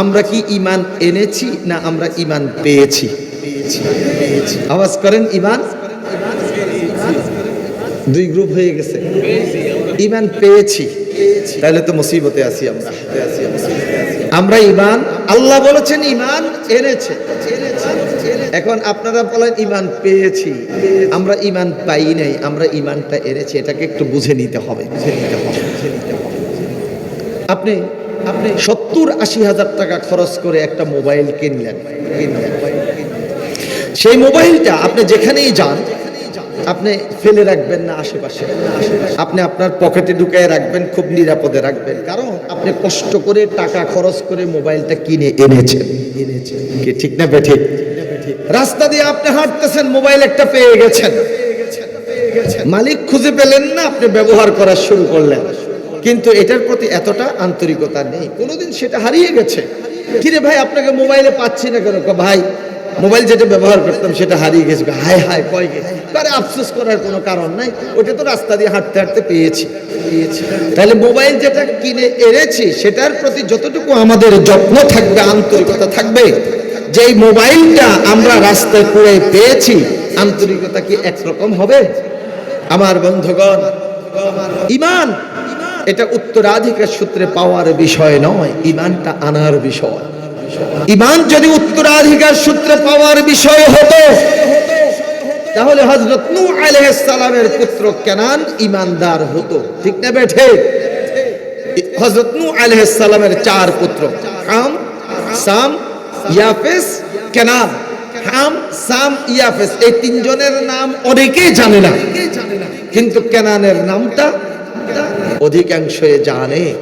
আমরা কি ইমান এনেছি না আমরা ইমান পেয়েছি? আওয়াজ করেন ইমান দুই গ্রুপ হয়ে গেছে। ইমান পেয়েছি, তাহলে তো মুসিবতে আছি আমরা। আমরা ইমান আল্লাহ বলেছেন ইমান এনেছে। এখন আপনারা বলেন ইমান পেয়েছি। আমরা ইমান পাই নাই, আমরা ইমানটা এনেছি, এটাকে একটু বুঝে নিতে হবে। আপনি সত্তর আশি হাজার টাকা খরচ করে একটা মোবাইল কিনলেন। সেই মোবাইলটা আপনি যেখানেই যান, আপনি ফেলে রাখবেন না আশেপাশে। আপনি আপনার পকেটে ঢুকায় রাখবেন, খুব নিরাপদে রাখবেন। কারণ আপনি কষ্ট করে টাকা খরচ করে মোবাইলটা কিনে এনেছেন। এনেছেন ঠিক না বেঠিক? রাস্তা দিয়ে আপনি হাঁটতেছেন, মোবাইল একটা পেয়ে গেছেন। মালিক খুঁজে পেলেন না, আপনি ব্যবহার করা শুরু করলেন। কিন্তু এটার প্রতি এতটা আন্তরিকতা নেই। কোনোদিন সেটা হারিয়ে গেছে। কিরে ভাই, আপনাকে মোবাইলে পাচ্ছি না কেন? ভাই, মোবাইল যেটা ব্যবহার করতাম সেটা হারিয়ে গেছে। হায় হায়, কয় গেছে আফসোস করার কোনো কারণ নাই। ওটা তো রাস্তা দিয়ে হাঁটতে হাঁটতে পেয়েছি। পেয়েছি। তাহলে মোবাইল যেটা কিনে এনেছি, সেটার প্রতি যতটুকু আমাদের যত্ন থাকবে, আন্তরিকতা থাকবে যে মোবাইলটা আমরা রাস্তায় পড়ে পেয়েছি, আন্তরিকতা কি একরকম হবে? আমার বন্ধুগণ, ইমান এটা উত্তরাধিকার সূত্রে পাওয়ার বিষয় নয় ইমানটা আনার বিষয়। ইমান যদি উত্তরাধিকার সূত্রে পাওয়ার বিষয় হতো, তাহলে হজরত নূ আলাইহিস সালামের পুত্র কেনান ইমানদার হতো। ঠিক না বেঠে? হজরত নূ আলাইহিস সালামের চার পুত্র, হাম, সাম, ইয়াফেস, কেনান। হাম, সাম, ইয়াফেস, এই তিনজনের নাম অনেকেই জানে না। কিন্তু কেনানের নামটা অধিকাংশই জানে।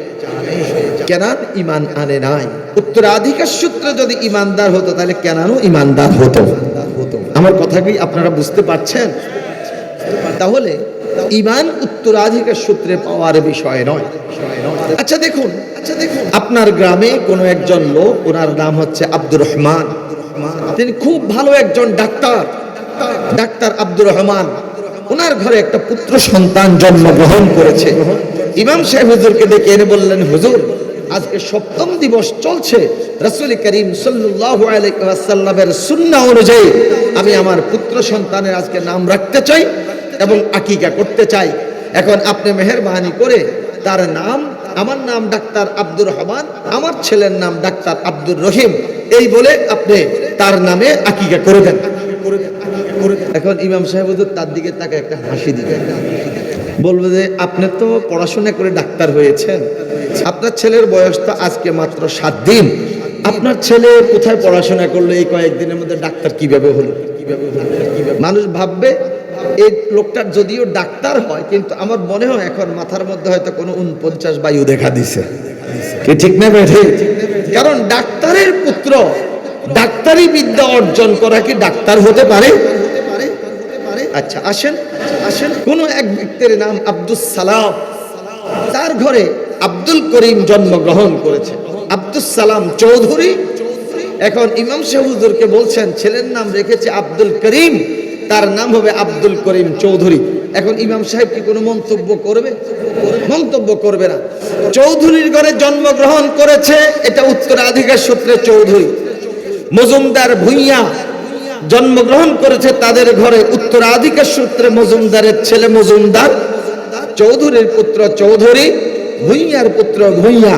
কেনান ইমান আনে নাই। উত্তরাধিকার সূত্রে যদি ইমানদার হতো, তাহলে কেনানও ইমানদার হতো। আমার কথা কি আপনারা বুঝতে পারছেন? তাহলে ইমান উত্তরাধিকার সূত্রে পাওয়ার বিষয় নয়। আচ্ছা দেখুন আচ্ছা দেখুন, আপনার গ্রামে কোনো একজন লোক, ওনার নাম হচ্ছে আব্দুর রহমান। তিনি খুব ভালো একজন ডাক্তার। ডাক্তার আব্দুর রহমান। ওনার ঘরে একটা পুত্র সন্তান জন্মগ্রহণ করেছে। ইমাম সাহেব হুজুরকে ডেকে এনে বললেন, হুজুর, আজকে সপ্তম দিবস চলছে। রসুল করিম ওয়াসাল্লামের সুন্নাহ অনুযায়ী আমি আমার পুত্র সন্তানের আজকে নাম রাখতে চাই এবং আকিকা করতে চাই। এখন আপনি মেহেরবানি করে তার নাম, আমার নাম ডাক্তার আব্দুর রহমান, আমার ছেলের নাম ডাক্তার আব্দুর রহিম, এই বলে আপনি তার নামে আকিকা করে দেন। এখন ইমাম সাহেব হুজুর তার দিকে তাকে একটা হাসি দিবে বলবে যে, আপনি তো পড়াশোনা করে ডাক্তার হয়েছেন। আপনার ছেলের বয়স তো আজকে মাত্র সাত দিন। আপনার ছেলে কোথায় পড়াশোনা করল এই কয়েকদিনের মধ্যে? ডাক্তার কীভাবে হলো? মানুষ ভাববে এই লোকটার যদিও ডাক্তার হয়, কিন্তু আমার মনে হয় এখন মাথার মধ্যে হয়তো কোনো উনপঞ্চাশ বায়ু দেখা দিছে। ঠিক না কারণ ডাক্তারের পুত্র, ডাক্তারি বিদ্যা অর্জন করা কি ডাক্তার হতে পারে? আচ্ছা আসেন। আসেন। কোন এক ব্যক্তির নাম আব্দুল সালাম। তার ঘরে আব্দুল করিম জন্মগ্রহণ করেছে। আব্দুল সালাম চৌধুরী। এখন ইমাম সাহুজুরকে বলছেন, ছেলের নাম রেখেছে আব্দুল করিম, তার নাম হবে আব্দুল করিম চৌধুরী। এখন ইমাম সাহেব কি কোনো মন্তব্য করবে? মন্তব্য করবে না। চৌধুরীর ঘরে জন্মগ্রহণ করেছে, এটা উত্তরাধিকার সূত্রে চৌধুরী। মজুমদার ভুইয়া জন্মগ্রহণ করেছে তাদের ঘরে উত্তরাধিকার সূত্রে মজুমদারের ছেলে মজুমদার, চৌধুরীর পুত্র চৌধুরী, ভুইয়ার পুত্র ভুইয়া।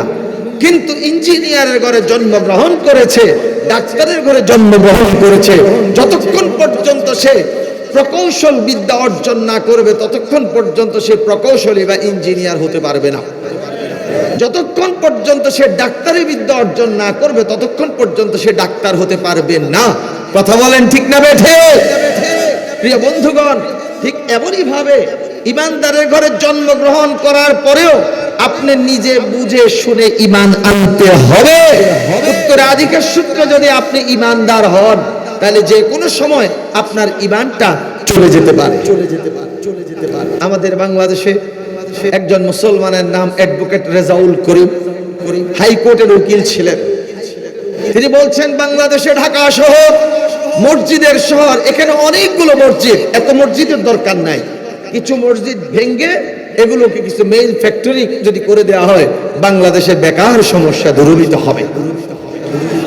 কিন্তু ইঞ্জিনিয়ারের ঘরে জন্মগ্রহণ করেছে, ডাক্তারের ঘরে জন্মগ্রহণ করেছে। যতক্ষণ পর্যন্ত সে প্রকৌশল বিদ্যা অর্জন না করবে, ততক্ষণ পর্যন্ত সে প্রকৌশলী বা ইঞ্জিনিয়ার হতে পারবে না। যতক্ষণ পর্যন্ত সে ডাক্তারি বিদ্যা অর্জন না করবে, ততক্ষণ পর্যন্ত সে ডাক্তার হতে পারবে না। কথা বলেন ঠিক না বেঠে? প্রিয় বন্ধুগণ, ঠিক এমনই ভাবে ইমানদারের ঘরে জন্মগ্রহণ করার পরেও আপনি নিজে বুঝে শুনে ইমান আনতে হবে। উত্তরাধিকার সূত্রে যদি আপনি ইমানদার হন, তাহলে যে কোনো সময় আপনার ইমানটা চলে যেতে পারে চলে যেতে পারে চলে যেতে পারে। আমাদের বাংলাদেশে একজন মুসলমানের নাম অ্যাডভোকেট রেজাউল করিম। হাইকোর্টের উকিল ছিলেন। তিনি বলছেন, বাংলাদেশে ঢাকা শহর, মসজিদের শহর, এখানে অনেকগুলো মসজিদ। এত মসজিদের দরকার নাই। কিছু মসজিদ ভেঙ্গে এগুলোকে কিছু মেইন ফ্যাক্টরি যদি করে দেওয়া হয় বাংলাদেশের বেকার সমস্যা দূরীভূত হবে।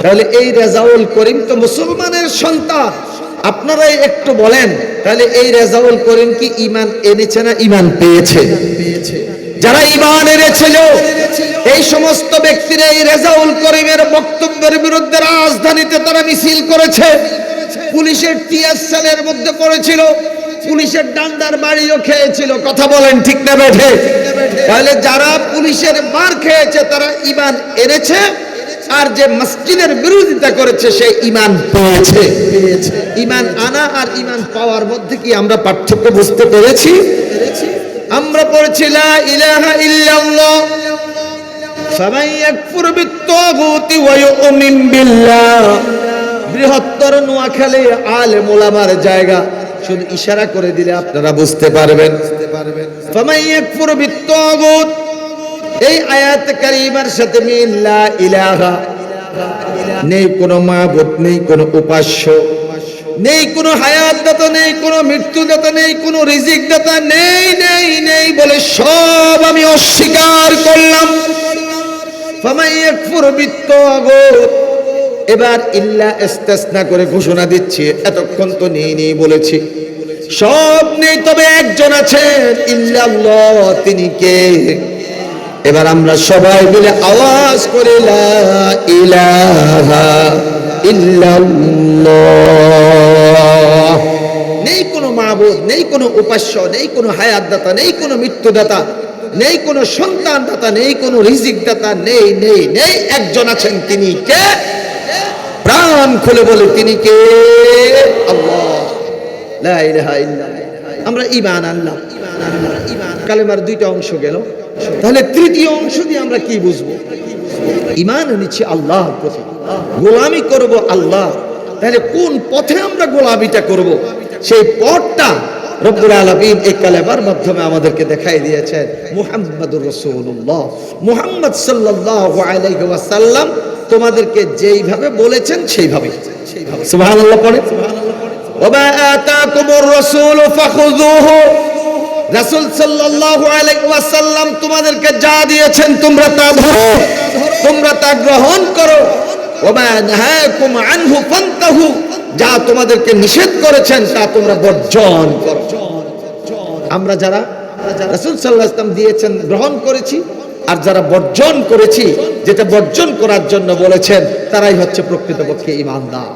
তাহলে এই রেজাউল করিম তো মুসলমানের সন্তান। আপনারাই একটু বলেন তাহলে এই রেজাউল করিম কি ইমান এনেছে না ইমান পেয়েছে? যারা ইমান এনেছিল, এই সমস্ত ব্যক্তিরা এই রেজাউল করিমের বক্তব্যের বিরুদ্ধে রাজধানীতে তারা মিছিল করেছে। পুলিশের টিয়ার সেলের মধ্যে করেছিল পুলিশের ডান্ডার বাড়িও খেয়েছিল। কথা বলেন ঠিক না বেঠে? তাহলে যারা পুলিশের মার খেয়েছে, তারা ইমান এনেছে আর যে মসজিদের বিরোধিতা করেছে সে ইমান পেয়েছে। ইমান আনা আর ইমান পাওয়ার মধ্যে কি আমরা পার্থক্য বুঝতে পেরেছি? আমরা পড়েছি লা ইলাহা ইল্লাল্লাহ। ফামান ইয়াকফুর বিত্তাগুতি ওয়া ইউমিন বিল্লাহ। বৃহত্তর নোয়াখালী আলেম ওলামার জায়গা। শুধু ইশারা করে দিলে আপনারা বুঝতে পারবেন। ফামান ইয়াকফুর বিত্তাগুত এই আয়াত কারিমার সাথে মিল, লা ইলাহা নেই কোনো মাবুদ, নেই কোনো উপাস্য, নেই কোনো হায়াত দাতা নেই কোনো মৃত্যু দাতা নেই কোনো রিজিক দাতা নেই নেই নেই বলে সব আমি অস্বীকার করলাম। এবার ইল্লা ইস্তেসনা করে ঘোষণা দিচ্ছি, এতক্ষণ তো নেই নেই বলেছি। সব নেই, তবে একজন আছেন, ইল্লাল্লাহ, তিনি কে? এবার আমরা সবাই মিলে আওয়াজ করে নেই কোনো মাবুদ, নেই কোনো উপাস্য, নেই কোনো হায়াতদাতা, নেই কোনো মৃত্যুদাতা, নেই কোনো সন্তান দাতা নেই কোনো রিজিক দাতা নেই নেই নেই, একজন আছেন তিনি কে? প্রাণ খুলে বলে, তিনি কে? আল্লাহ। আমরা ইমান আনলাম। কালেমার দুইটা অংশ গেল। তাহলে তৃতীয় অংশ দিয়ে আমরা কি বুঝব? ইমান এনেছি আল্লাহ প্রতি গোলামি করব আল্লাহ। তাহলে কোন পথে আমরা গোলামিটা করব? সেই পথটা রব্বুল আলামিন এই কালেমার মাধ্যমে আমাদেরকে দেখাই দিয়েছেন মুহাম্মাদুর রাসূলুল্লাহ। মুহাম্মদ সাল্লাল্লাহু আলাইহি ওয়াসাল্লাম তোমাদেরকে যেইভাবে বলেছেন সেইভাবে সুবহানাল্লাহ পড়ে। আতাকুমুর রাসূল রাসূল সাল্লাল্লাহু আলাইহি ওয়াসাল্লাম তোমাদেরকে যা দিয়েছেন তোমরা তা ধরো, তোমরা তা গ্রহণ করো। নাহাকুম আনহু ফান্তাহু। যা তোমাদেরকে নিষেধ করেছেন তা তোমরা বর্জন করো। আমরা যারা রাসূল সাল্লাল্লাহু আলাইহি দিয়েছেন, গ্রহণ করেছি, আর যারা বর্জন করেছি, যেটা বর্জন করার জন্য বলেছেন, তারাই হচ্ছে প্রকৃতপক্ষে ইমানদার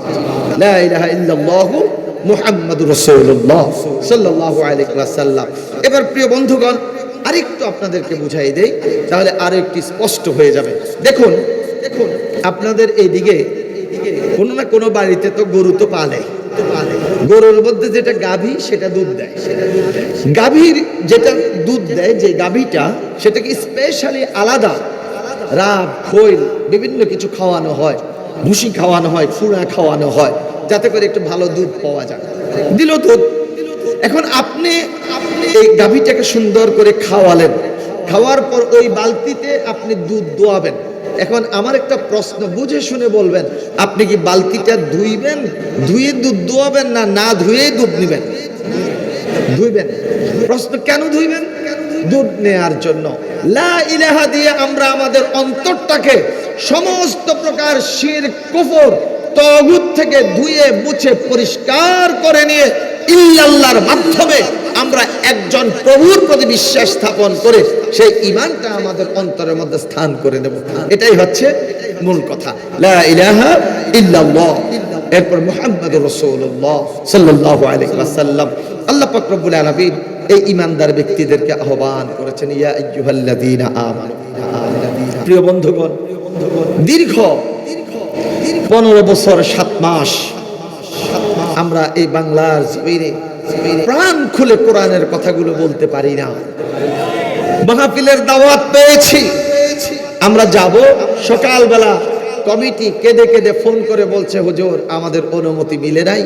রাসূলুল্লাহ সাল্লাল্লাহু আলাইহি ওয়াসাল্লাম। এবার প্রিয় বন্ধুগণ, আরেকটু আপনাদেরকে বুঝাই দেই, তাহলে আরও একটু স্পষ্ট হয়ে যাবে। দেখুন দেখুন, আপনাদের এইদিকে কোনো না কোনো বাড়িতে তো গরু তো পালে। গরুর মধ্যে যেটা গাভী, সেটা দুধ দেয়। গাভীর যেটা দুধ দেয়, যে গাভীটা, সেটাকে স্পেশালি আলাদা রাব, খৈল, বিভিন্ন কিছু খাওয়ানো হয়। ভুসি খাওয়ানো হয় ফুড়া খাওয়ানো হয়। যাতে করে একটু ভালো দুধ পাওয়া যায়। দিল দুধ। এখন আপনি এই গাভীটাকে সুন্দর করে খাওয়ালেন। খাওয়ার পর ওই বালতিতে আপনি দুধ দোয়াবেন। এখন আমার একটা প্রশ্ন, বুঝে শুনে বলবেন, আপনি কি বালতিটা ধুইবেন? ধুয়ে দুধ দোয়াবেন না না ধুয়েই দুধ নেবেন? ধুইবেন। প্রশ্ন, কেন ধুইবেন? দুধ নেয়ার জন্য। লা ইলাহা দিয়ে আমরা আমাদের অন্তরটাকে সমস্ত প্রকার শির, কুফর তগুত থেকে ধুয়ে মুছে পরিষ্কার করে নিয়ে ইল্লাল্লাহর মাধ্যমে আমরা একজন প্রভুর প্রতি বিশ্বাস স্থাপন করে সেই ইমানটা আমাদের অন্তরের মধ্যে স্থান করে নেব এটাই হচ্ছে মূল কথা। লা ইলাহা ইল্লাল্লাহ। এরপর মুহাম্মদুর রাসূলুল্লাহ সাল্লাল্লাহু আলাইহি ওয়াসাল্লাম। আল্লাহ পাক রব্বুল আলামিন এই ইমানদার ব্যক্তিদেরকে আহ্বান করেছেন, ইয়া আইয়ুহাল্লাযীনা আমানু। প্রিয় বন্ধুগণ, দীর্ঘ পনেরো বছর, সাত মাস। আমরা এই বাংলার জমিনে প্রাণ খুলে কোরআনের কথাগুলো বলতে পারি না। মাহফিলের দাওয়াত পেয়েছি। আমরা যাব সকালবেলা। কমিটি কেঁদে কেঁদে ফোন করে বলছে, হুজুর, আমাদের অনুমতি মিলে নাই।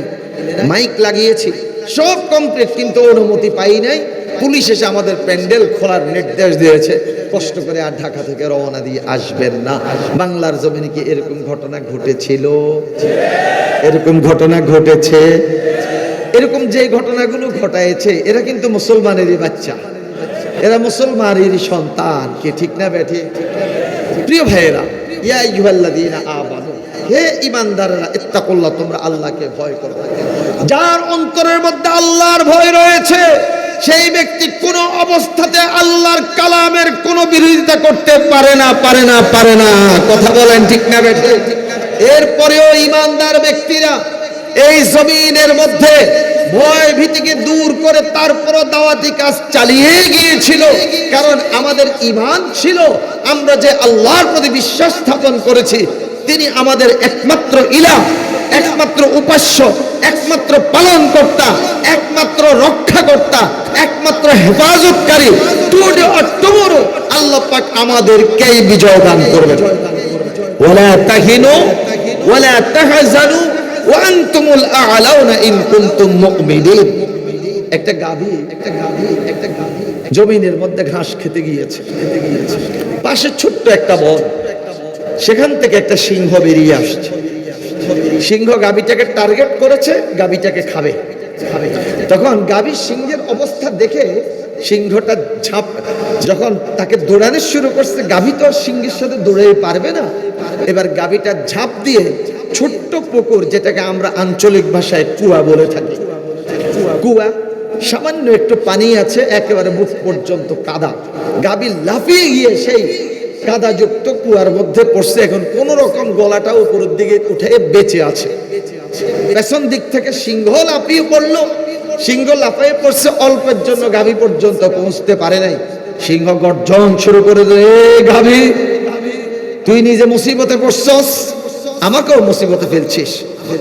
মাইক লাগিয়েছি। সব কমপ্লিট, কিন্তু অনুমতি পাই নাই। পুলিশ এসে আমাদের প্যান্ডেল খোলার নির্দেশ দিয়েছে। কষ্ট করে আর ঢাকা থেকে রওনা দিয়ে আসবেন না। বাংলার জমিনে কি এরকম ঘটনা ঘটেছিল? এরকম ঘটনা ঘটেছে? এরকম যে ঘটনাগুলো ঘটাইছে, এরা কিন্তু মুসলমানেরই বাচ্চা। এরা মুসলমানেরই সন্তান। কে ঠিক না বেঠি? প্রিয় ভাইয়েরা, ইয়া আইয়ুহাল্লাযীনা আমানু, হে ইমানদাররা ইত্তাকুল্লাহ, তোমরা আল্লাহকে ভয় করো যার অন্তরের মধ্যে আল্লাহর ভয় রয়েছে সেই ব্যক্তি কোন অবস্থাতে আল্লাহর কালামের কোন বিরোধিতা করতে পারে না পারে না পারে না। কথা বলেন ঠিক না এরপরেও ইমানদার ব্যক্তিরা এই জমিনের মধ্যে ভয় ভীতিকে দূর করে তারপরও দাওয়াতি কাজ চালিয়ে গিয়েছিল। কারণ আমাদের ইমান ছিল, আমরা যে আল্লাহর প্রতি বিশ্বাস স্থাপন করেছি তিনি আমাদের একমাত্র ইলা একমাত্র উপাস্য, একমাত্র পালন কর্তা একমাত্র রক্ষাকর্তা, একমাত্র হেফাজতকারী। টুডে অর টুমোরো আল্লাহ পাক আমাদেরকেই বিজয় দান করবেন। ওয়ালা তাহিনু, ওয়ালা তাহজানু, ওয়া আনতুমুল আ'লাউনা ইন কুনতুম মুমিনিন। একটা গাভী একটা গাভী একটা গাভী। জমিনের মধ্যে ঘাস খেতে গিয়েছে খেতে গিয়েছে। পাশে ছোট্ট একটা বন। সেখান থেকে একটা সিংহ বেরিয়ে আসছে। সিংহ গাভীটাকে টার্গেট করেছে, গাভীটাকে খাবে। তখন গাভীর সিংহের অবস্থা দেখে সিংহটা ঝাঁপ যখন তাকে দৌড়ানো শুরু করছে, গাভী তো সিংহের সাথে দৌড়ে পারবে না। এবার গাভীটা ঝাঁপ দিয়ে ছোট্ট পুকুর, যেটাকে আমরা আঞ্চলিক ভাষায় কুয়া বলে থাকি। কুয়া, সামান্য একটু পানি আছে, একেবারে মুখ পর্যন্ত কাদা। গাবি লাফিয়ে গিয়ে সেই কাদাযুক্ত কুয়ার মধ্যে পড়ছে। এখন কোন রকম গলাটা উপরের দিকে উঠে বেঁচে আছে। পেছন দিক থেকে সিংহ লাফিয়ে পড়ল। সিংহ লাফিয়ে পড়ছে, অল্পের জন্য গাভী পর্যন্ত পৌঁছতে পারে নাই। সিংহ গর্জন শুরু করে দে গাভী, তুই নিজে মুসিবতে পড়ছস? আমাকেও মুসিবতে ফেলছিস।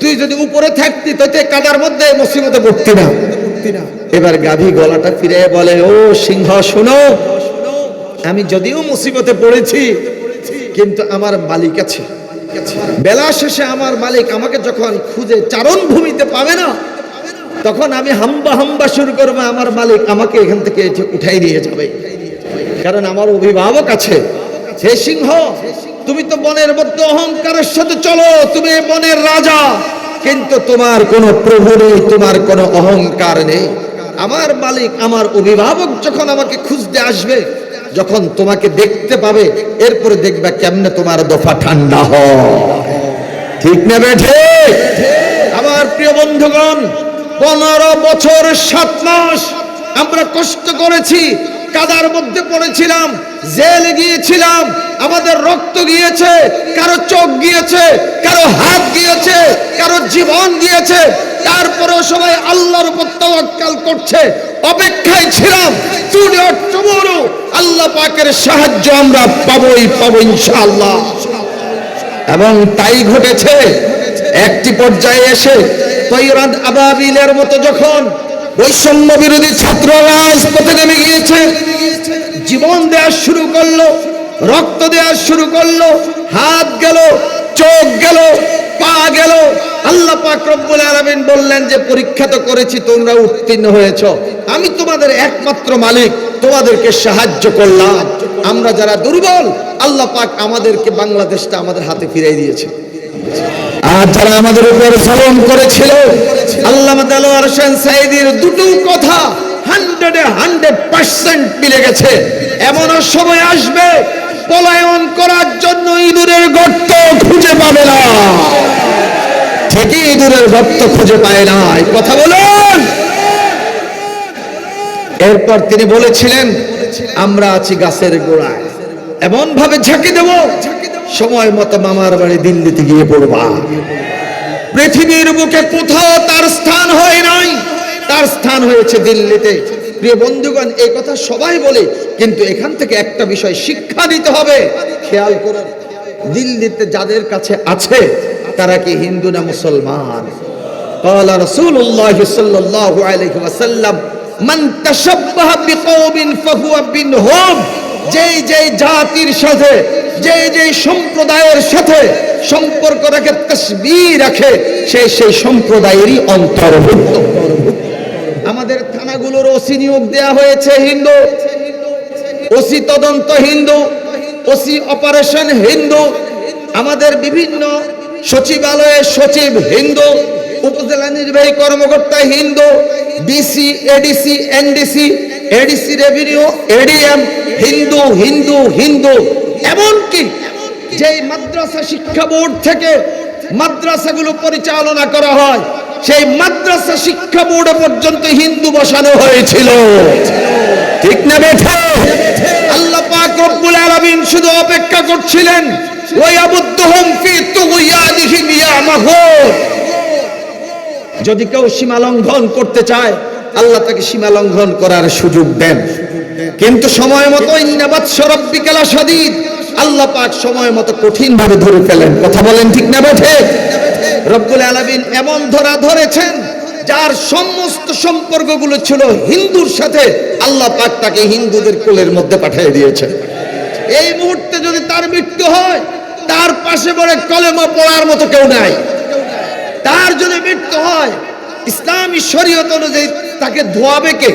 তুই যদি উপরে থাকতি তো কাদার মধ্যে মুসিবতে পড়তি না। এবার গাভী গলাটা ফিরে বলে, ও সিংহ, শোনো যদিও মুসিবতে পড়েছি, কিন্তু আমার মালিক আছে। বেলা শেষে আমার মালিক আমাকে যখন খুঁজে চারণ ভূমিতে পাবে না, তখন আমি হাম্বা হাম্বা শুরু করব, আমার মালিক আমাকে এখান থেকে উঠাই নিয়ে যাবে। কারণ আমার অভিভাবক আছে, হে সিংহ, তুমি তো বনের মধ্যে অহংকারের সাথে চলো, তুমি বনের রাজা, কিন্তু তোমার কোনো প্রভু নেই, তোমার কোনো অহংকার নেই। আমার মালিক, আমার অভিভাবক যখন আমাকে খুঁজতে আসবে যখন তোমাকে দেখতে পাবে, এরপরে দেখবে কেমনে তোমার দফা ঠান্ডা হয়। ঠিক না বেঠে? আমার প্রিয় বন্ধুগণ, পনেরো বছর সাত মাস আমরা কষ্ট করেছি কাদার মধ্যে পড়েছিলাম, জেলে গিয়েছিলাম, আমাদের রক্ত গিয়েছে, কারও চোখ গিয়েছে, কারও হাত গিয়েছে, কারও জীবন গিয়েছে, তারপরেও সবাই আল্লাহর উপর তাওয়াক্কাল করছে, অপেক্ষায় ছিলাম টুমরো আল্লাহ পাকের সাহায্য আমরা পাবোই, পাবো ইনশাআল্লাহ। এবং তাই ঘটেছে, একটি পর্যায়ে এসে তৈরাদ আবাবিলের মতো যখন বৈষম্য বিরোধী ছাত্র রাজপথে নেমে গিয়েছে। জীবন দেওয়া শুরু করল, রক্ত দেওয়া শুরু করল, হাত গেল, চোখ গেল, পা গেল। আল্লাহ পাক রব্বুল আলামিন বললেন যে, পরীক্ষা তো করেছি, তোমরা উত্তীর্ণ হয়েছ। আমি তোমাদের একমাত্র মালিক, তোমাদেরকে সাহায্য করলাম। আমরা যারা দুর্বল, আল্লাহ পাক আমাদেরকে বাংলাদেশটা আমাদের হাতে ফিরিয়ে দিয়েছে। আর যারা আমাদের উপর জলম করেছিল আল্লাহ হোসেন সাইদির দুটো কথা হান্ড্রেডে হান্ড্রেড পার্সেন্ট মিলে গেছে। এমনও সময় আসবে, পলায়ন করার জন্য ইঁদুরের গর্ত খুঁজে পাবে না। ঠিকই ইঁদুরের গর্ত খুঁজে পায় না, এই কথা বলুন। এরপর তিনি বলেছিলেন, আমরা আছি গাছের গোড়ায়। এমন ভাবে ঝাঁকি দেব সময় মতো মামার বাড়ি দিল্লিতে গিয়ে পড়বা পৃথিবীর বুকে কোথাও তার স্থান হয় নাই তার স্থান হয়েছে দিল্লিতে প্রিয় বন্ধুগণ এই কথা সবাই বলে কিন্তু এখান থেকে একটা বিষয় শিক্ষা দিতে হবে খেয়াল করুন দিল্লিতে যাদের কাছে আছে তারা কি হিন্দু না মুসলমান قال رسول الله صلى الله عليه وسلم من تشبه بقوم فهو منهم যেই যেই জাতির সাথে, যেই যেই সম্প্রদায়ের সাথে সম্পর্ক রাখে তসবি রাখে, সেই সেই সম্প্রদায়েরই অন্তর্ভুক্ত। আমাদের থানাগুলোর ওসি নিয়োগ দেওয়া হয়েছে হিন্দু, ওসি তদন্ত হিন্দু, ওসি অপারেশন হিন্দু, আমাদের বিভিন্ন সচিবালয়ের সচিব হিন্দু, উপজেলা নির্বাহী কর্মকর্তা Hindu, DC, ADC, NDC ADC revenue ADM Hindu Hindu Hindu এমনকি যেই মাদ্রাসা শিক্ষা বোর্ড থেকে মাদ্রাসাগুলো পরিচালনা করা হয়, সেই মাদ্রাসা শিক্ষা বোর্ড পর্যন্ত হিন্দু বসানো হয়েছিল। ঠিক না বেঠে? আল্লাহ পাক রব্বুল আলামিন শুধু অপেক্ষা করছিলেন ওই আবুদ্দুহুম ফি তুগয়ানিহিম ইয়ামাহুন যদি কেউ সীমা লঙ্ঘন করতে চায় আল্লাহ তাকে সীমা লঙ্ঘন করার সুযোগ দেন। কিন্তু সময় মতো আল্লাহ পাক সময় মতো কঠিন ভাবে ধরে ফেলেন। কথা বলেন ঠিক না বেঠে রব্বুল আলামিন এমন ধরা ধরেছেন, যার সমস্ত সম্পর্কগুলো ছিল হিন্দুর সাথে আল্লাহ পাক তাকে হিন্দুদের কোলের মধ্যে পাঠিয়ে দিয়েছেন। এই মুহূর্তে যদি তার মৃত্যু হয়, তার পাশে পড়ে কলেমা পড়ার মতো কেউ নাই। তার যদি মৃত্যু হয় ইসলামী শরীয়ত অনুযায়ী তাকে ধোয়াবে কে?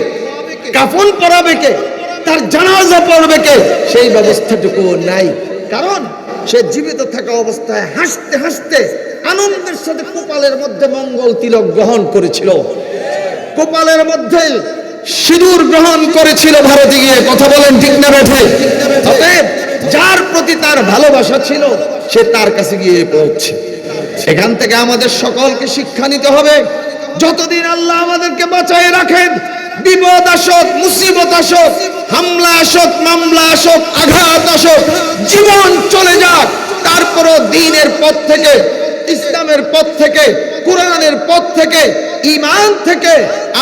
কাফন পরাবে কে? তার জানাজা পড়বে কে? সেই ব্যবস্থাটুকু নাই। কারণ সে জীবিত থাকা অবস্থায় হাসতে হাসতে আনন্দের সাথে কপালের মধ্যে মঙ্গল তিলক গ্রহণ করেছিল। কপালের মধ্যে সিঁদুর গ্রহণ করেছিল ভারতে গিয়ে। কথা বলেন ঠিক না বেঠে? অতএব যার প্রতি তার ভালোবাসা ছিল, সে তার কাছে গিয়ে পৌঁছে। সেখান থেকে আমাদের সকলকে শিক্ষা নিতে হবে। যতদিন আল্লাহ আমাদেরকে বাঁচায় রাখেন বিপদ আসক মুসিবত আসক হামলা আসক মামলা আসক আঘাত আসক জীবন চলে যাক। তারপরও দিনের পথ থেকে ইসলামের পথ থেকে কোরআনের পথ থেকে ইমান থেকে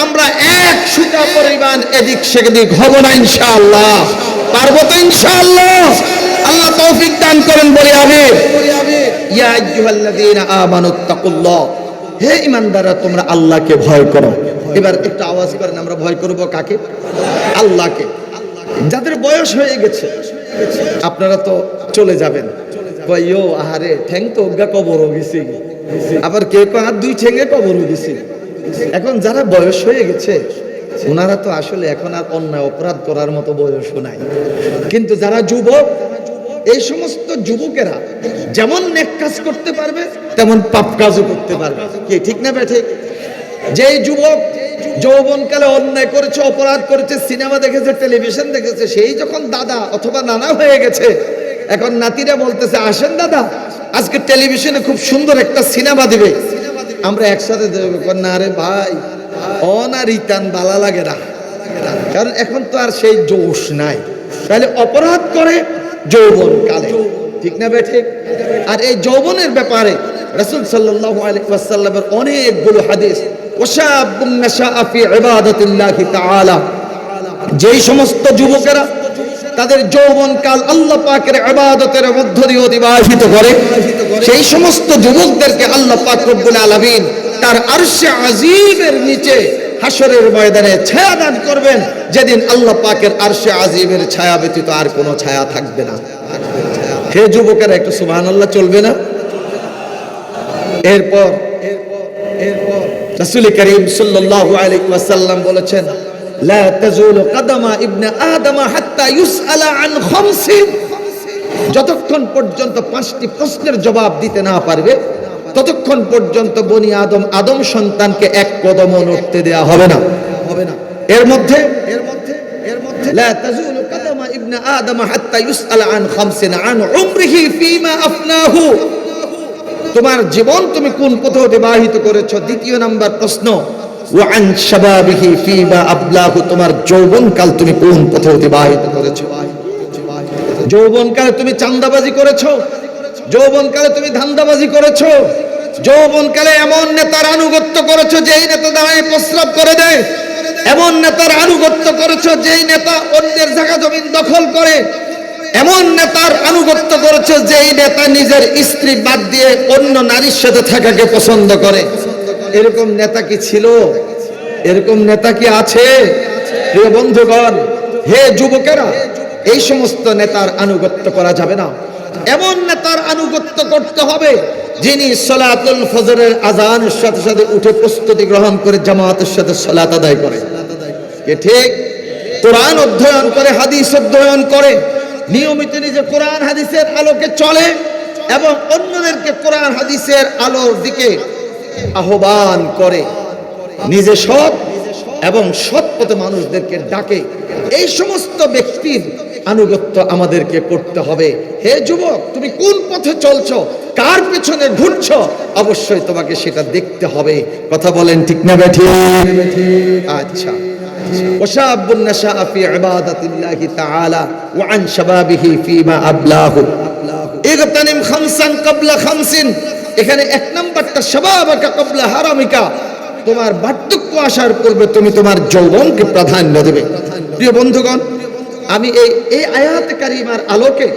আমরা এক সুতা পরিমাণ এদিক সেদিক হব না ইনশাআল্লাহ। পারব তো ইনশাআল্লাহ। আল্লাহ তৌফিক দান করেন বলে আমি ইয়া আইয়ুহাল্লাযীনা আমানুত্তাকুল্লাহ হে ইমানদাররা, তোমরা আল্লাহকে ভয় করো। এবার একটু আওয়াজ করেন আমরা ভয় করব কাকে? আল্লাহকে। যাদের বয়স হয়ে গেছে, আপনারা তো চলে যাবেন। কইও আহারে, ঠ্যাং তো অজ্ঞা কবরও গেছে। আবার কে আর দুই ঠ্যাঙ্গে কবরও গেছে। এখন যারা বয়স হয়ে গেছে, ওনারা তো আসলে এখন আর অন্যায়, অপরাধ করার মতো বয়সও নাই। কিন্তু যারা যুবক এই সমস্ত যুবকেরা যেমন নেক কাজ করতে পারবে তেমন পাপ কাজও করতে পারবে। কি ঠিক না বেঠে যেই যুবক যৌবনকালে অন্যায় করেছে অপরাধ করেছে সিনেমা দেখেছে টেলিভিশন দেখেছে সেই যখন দাদা অথবা নানা হয়ে গেছে এখন নাতিরা বলতেছে আসেন দাদা আজকে টেলিভিশনে খুব সুন্দর একটা সিনেমা দিবে। আমরা একসাথে কই, না রে ভাই অনার ইতান বালা লাগে না। কারণ এখন তো আর সেই জোশ নাই। তাহলে অপরাধ করে যৌবন কালে ঠিক না বেঠে? আর এই যৌবনের ব্যাপারে রাসূল সাল্লাল্লাহু আলাইহি ওয়াসাল্লামের অনেকগুলো হাদিস যেই সমস্ত যুবকেরা তাদের যৌবনকাল আল্লাহ পাকের ইবাদতের মধ্য দিয়ে অতিবাহিত করে, সেই সমস্ত যুবকদেরকে আল্লাহ পাক রব্বুল আলামিন তার আরশে আজিমের নিচে হাসরের ময়দানে ছায়া দান করবেন। যেদিন আল্লাহ পাকের আরশে আজিমের ছায়া ব্যতীত আর কোনো ছায়া থাকবে না। হে যুবকেরা, একটু সুবহানাল্লাহ চলবে না? এরপর রাসূল করিম সাল্লাল্লাহু আলাইহি ওয়াসাল্লাম বলেছেন, লা তাজুলু কাদামা ইবনে আদম হাত্তা ইউসআলা আন খামসিন। যতক্ষণ পর্যন্ত পাঁচটি প্রশ্নের জবাব দিতে না পারবে ততক্ষণ পর্যন্ত বনি আদম আদম সন্তানকে এক কদমও নড়তে দেয়া হবে না। হবে না। এর মধ্যে? এর মধ্যে? এর মধ্যে? লা তাজুলু কাদামা ইবনে আদম হাত্তা ইউসআলা আন খামসিন আন উমরিহি ফীমা আফনাহু। তোমার জীবন তুমি কোন পথে অতিবাহিত করেছ? দ্বিতীয় নাম্বার প্রশ্ন। ওয়ান শাবাবিহি ফিমা আবলাহু, তোমার যৌবনকাল তুমি কোন পথে অতিবাহিত করেছ? যৌবনকালে তুমি চান্দাবাজি করেছ? যৌবনকালে তুমি ধান্দাবাজি করেছ? যৌবনকালে এমন নেতার আনুগত্য করেছ যেই নেতা দাঁড়িয়ে প্রস্রাব করে দেয় এমন নেতার আনুগত্য করেছ যেই নেতা অন্যের জায়গা জমিন দখল করে। এমন নেতার আনুগত্য করেছে যেই নেতা নিজের স্ত্রী বাদ দিয়ে অন্য নারীর সাথে থাকাকে পছন্দ করে। এরকম নেতা কি ছিল? এরকম নেতা কি আছে? প্রিয় বন্ধুগণ, হে যুবকেরা, এই সমস্ত নেতার আনুগত্য করা যাবে না। এমন নেতার আনুগত্য করতে হবে যিনি সলাতুল ফজরের আজানের সাথে সাথে উঠে প্রস্তুতি গ্রহণ করে জামাতের সাথে সলাত আদায় করে। কে ঠিক? কোরআন অধ্যয়ন করে, হাদিস অধ্যয়ন করে, নিয়মিত নিজে কোরআন হাদিসের আলোকে চলে এবং অন্যদেরকে কোরআন হাদিসের আলোর দিকে আহ্বান করে। নিজে সৎ এবং সৎ পথে মানুষদেরকে ডাকে। এই সমস্ত ব্যক্তির আনুগত্য আমাদেরকে করতে হবে হে যুবক তুমি কোন পথে চলছো কার পেছনে ঘুরছো অবশ্যই তোমাকে সেটা দেখতে হবে কথা বলেন ঠিক না বেঠি আচ্ছা وشاب نشأ في عبادة الله تعالى وعن شبابه فيما أبلاه اغتنم خمسا قبل خمس এখানে এক নাম্বারটা শাবাবাকা কবলা হারামিকা তোমার বার্ধক্য আসার পূর্বে তুমি তোমার যৌবনকে প্রাধান্য দেবে প্রিয় বন্ধুগণ আমি এই এই আয়াতে কারিমার আলোকে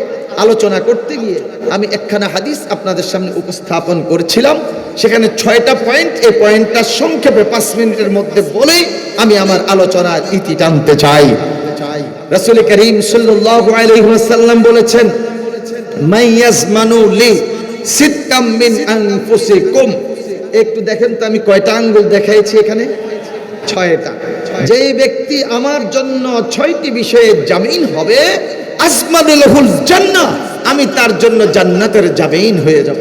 আলোচনা করতে গিয়ে আমি একখানা হাদিস আপনাদের সামনে উপস্থাপন করেছিলাম। সেখানে ছয়টা পয়েন্ট, এই পয়েন্টটা সংক্ষেপে পাঁচ মিনিটের মধ্যে বলেই আমি আমার আলোচনার ইতি টানতে চাই। রাসূল করিম ওয়াসাল্লাম বলেছেন একটু দেখেন তো আমি কয়টা আঙ্গুল দেখাইছি এখানে। ছয়টা। যেই ব্যক্তি আমার জন্য ছয়টি বিষয়ে জামিন হবে আসমাদুল আমি তার জন্য জান্নাতের জামিন হয়ে যাব।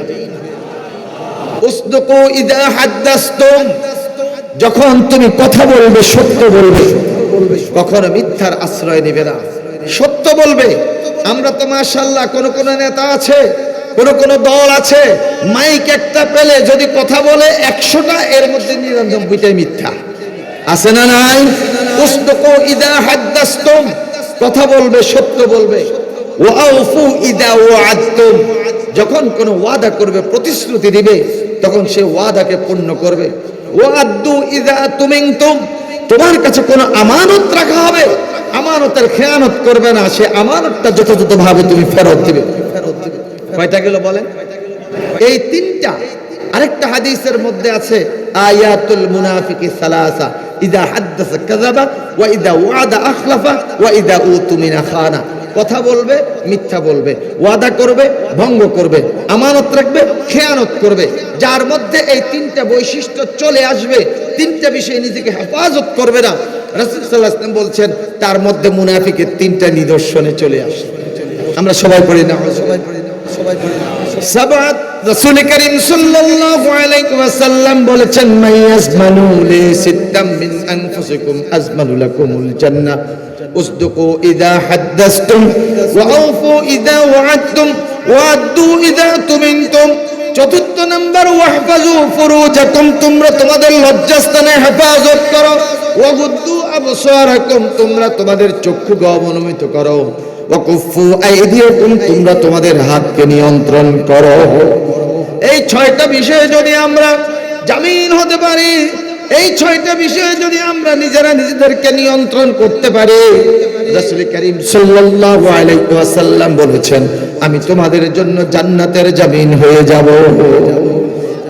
যখন তুমি কথা বলবে, সত্য বলবে, কখনো মিথ্যার আশ্রয় নেবে না। সত্য বলবে, আমরা তো মাশাল্লাহ কোন কোন নেতা আছে, কোন কোন দল আছে, মাইক একটা পেলে যদি কথা বলে একশোটা, এর মধ্যে নিরানব্বইটাই মিথ্যা। আছে না নাই? ইদা হাদ্দাসতুম। কথা বলবে, সত্য বলবে। ওয়াউফু ইদা ওয়াআদতুম। যখন কোনো ওয়াদা করবে, প্রতিশ্রুতি দিবে, তখন সে ওয়াদাকে পূর্ণ করবে। ওয়াদ্দু ইদা তুমিনতুম। তোমার কাছে কোনো আমানত রাখা হবে? আমানতের খেয়ানত করবে না। সে আমানতটা যথাযথভাবে তুমি ফেরত দিবে ফেরত দিবে। কয়টা গেল বলেন? এই তিনটা। আরেকটা হাদিসের মধ্যে আছে, আয়াতুল মুনাফিকি সালাসা। ইদা হাদ্দাসা কাযাবা, ওয়া ইদা ওয়াদা আখলাফা, ওয়া ইদা উতুমিনা খানা। কথা বলবে, মিথ্যা বলবে, ওয়াদা করবে, ভঙ্গ করবে, আমানত রাখবে, খেয়ানত করবে। যার মধ্যে এই তিনটা বৈশিষ্ট্য চলে আসবে, তিনটা বিষয়ে নিজেকে হেফাজত করবে না। রাসূল আলাইহি বলছেন, তার মধ্যে মুনাফিকের তিনটা নিদর্শনে চলে আসে আমরা সবাই পড়ি না, সবাই পড়ি না, সবাই পড়ি সাবাত রাসূল করিম সাল্লাল্লাহু আলাইহি ওয়াসাল্লাম বলেছেন, মাইয়াজমানু লি সিত্তাম মিন আনফুসিকুম আজমানু লাকুমুল জান্নাহ উসদুকু ইদা হাদ্দাসতুম ওয়া আউফু ইদা ওয়া'আদতুম ওয়া'আদ্দু ইদা তুমিনতুম। চতুর্থ নাম্বার, ওয়াহফাজু ফুরুজাকুম, তোমরা তোমাদের লজ্জাস্থানে হেফাজত করো। ওয়াগুদ্দু আবসারাকুম, তোমরা তোমাদের চক্ষুকে অবনমিত করো। তোমরা তোমাদের হাতকে নিয়ন্ত্রণ করো। এই ছয়টা বিষয়ে যদি আমরা জামিন হতে পারি, এই ছয়টা বিষয়ে যদি আমরা নিজেরা নিজেদেরকে নিয়ন্ত্রণ করতে পারি বলেছেন, আমি তোমাদের জন্য জান্নাতের জামিন হয়ে যাব।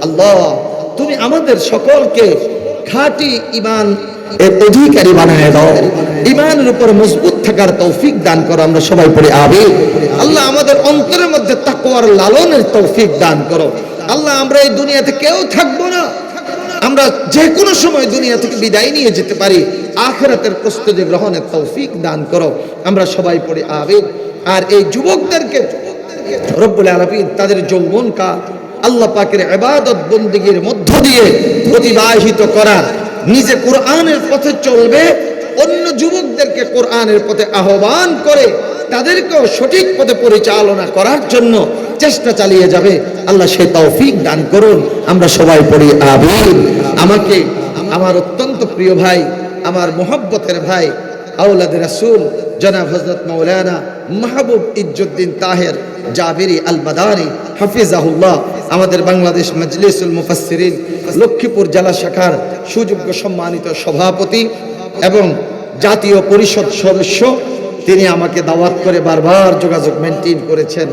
আল্লাহ, তুমি আমাদের সকলকে খাঁটি ঈমান এর অধিকারী বানায় দাও। ঈমানের উপর মজবুত থাকার তৌফিক দান করো, আমরা সবাই পড়ে আবে আল্লাহ আমাদের অন্তরের মধ্যে তাকওয়ার লালনের তৌফিক দান করো। আল্লাহ, আমরা এই দুনিয়াতে কেউ থাকব না। আমরা যে কোনো সময় দুনিয়া থেকে বিদায় নিয়ে যেতে পারি। আখেরাতের প্রস্তুতি গ্রহণের তৌফিক দান করো, আমরা সবাই পড়ে আবে আর এই যুবকদেরকে রব্বুল আলমিন তাদের যৌবনকা আল্লাহ পাকের ইবাদত বন্দিগির মধ্য দিয়ে অতিবাহিত করা। নিজে কোরআনের পথে চলবে, অন্য যুবকদেরকে কোরআনের পথে আহ্বান করে, তাদেরকেও সঠিক পথে পরিচালনা করার জন্য চেষ্টা চালিয়ে যাবে। আল্লাহ সে তৌফিক দান করুন। আমরা সবাই পড়ি আবির আমাকে, আমার অত্যন্ত প্রিয় ভাই, আমার মোহব্বতের ভাই আউলাদ রাসূল জনাব হজরত মাওলানা মাহবুব ইজ্জুদ্দিন তাহের জাবিরি আল মাদানি হাফিজাহুল্লাহ, আমাদের বাংলাদেশ মজলিসুল মুফাসসিরিন, লক্ষ্মীপুর জেলা শাখার সুযোগ্য সম্মানিত সভাপতি এবং জাতীয় পরিষদ সদস্য, তিনি আমাকে দাওয়াত করে বারবার যোগাযোগ মেনটেন করেছেন।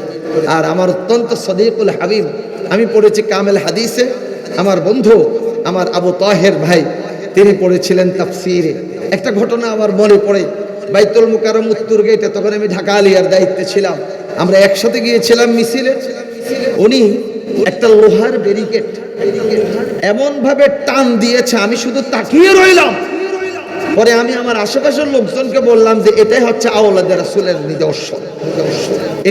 আর আমার অত্যন্ত সদিকুল হাবিব, আমি পড়েছি কামেল হাদিসে, আমার বন্ধু, আমার আবু তাহের ভাই, তিনি পড়েছিলেন তাফসিরে। একটা ঘটনা আমার মনে পড়ে বাইতুল মুকাররম উত্তর গেটে তখন আমি ঢাকা আলিয়ার দায়িত্বে ছিলাম। আমরা একসাথে গিয়েছিলাম মিছিলে। উনি একটা লোহার ব্যারিকেড এমন ভাবে টান দিয়েছে, আমি শুধু তাকিয়ে রইলাম। পরে আমি আমার আশেপাশের লোকজনকে বললাম যে, এটাই হচ্ছে আওলাদের রাসূলের নিদর্শন।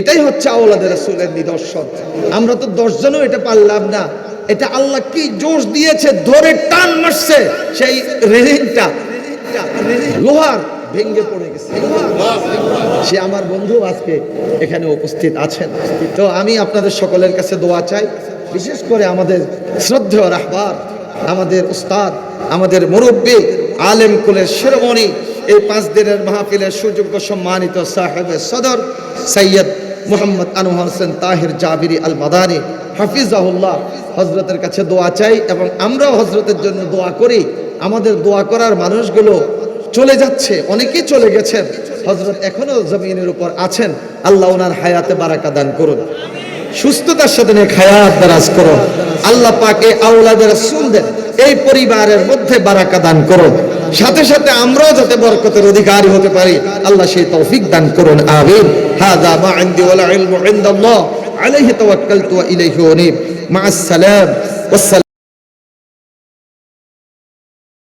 এটাই হচ্ছে আওলাদের রাসূলের নিদর্শন। আমরা তো দশজনও এটা পারলাম না। এটা আল্লাহ কি জোশ দিয়েছে, ধরে টান মারছে সেই রেলিংটা। লোহার ভেঙ্গে পড়ে গেছে। সে আমার বন্ধু আজকে এখানে উপস্থিত আছেন। তো আমি আপনাদের সকলের কাছে দোয়া চাই, বিশেষ করে আমাদের শ্রদ্ধেয় রাহবার, আমাদের উস্তাদ, আমাদের মুরব্বী, আলেম কুলের শিরোমণি, এই পাঁচ দিনের মাহফিলের সুযোগ্য সম্মানিত সাহেবের সদর সৈয়দ মোহাম্মদ আনোয়ার হোসেন তাহির জাবিরি আল মাদানি হাফিজাহুল্লাহ। হজরতের কাছে দোয়া চাই এবং আমরাও হজরতের জন্য দোয়া করি। আমাদের দোয়া করার মানুষগুলো চলে যাচ্ছে অনেকেই চলে গেছেন হজরত এখনও জমিনের উপর আছেন, আল্লাহ ওনার হায়াতে বারাকা দান করুন। সুস্থতার সাথে নেক হায়াত দারাজ করুন। আল্লাহ পাকে আউলাদের রাসূল দেন, এই পরিবারের মধ্যে বারাকা দান করুন। সাথে সাথে আমরাও যাতে বরকতের অধিকারী হতে পারি, আল্লাহ সেই তৌফিক দান করুন, আমিন। হাদা মা ইনদি ওয়াল ইলমু ইনদাল্লাহ, আলাইহি তাওয়াক্কালতু ওয়া ইলাইহি উনীব। মা আসসালাম ওয়াসসালাম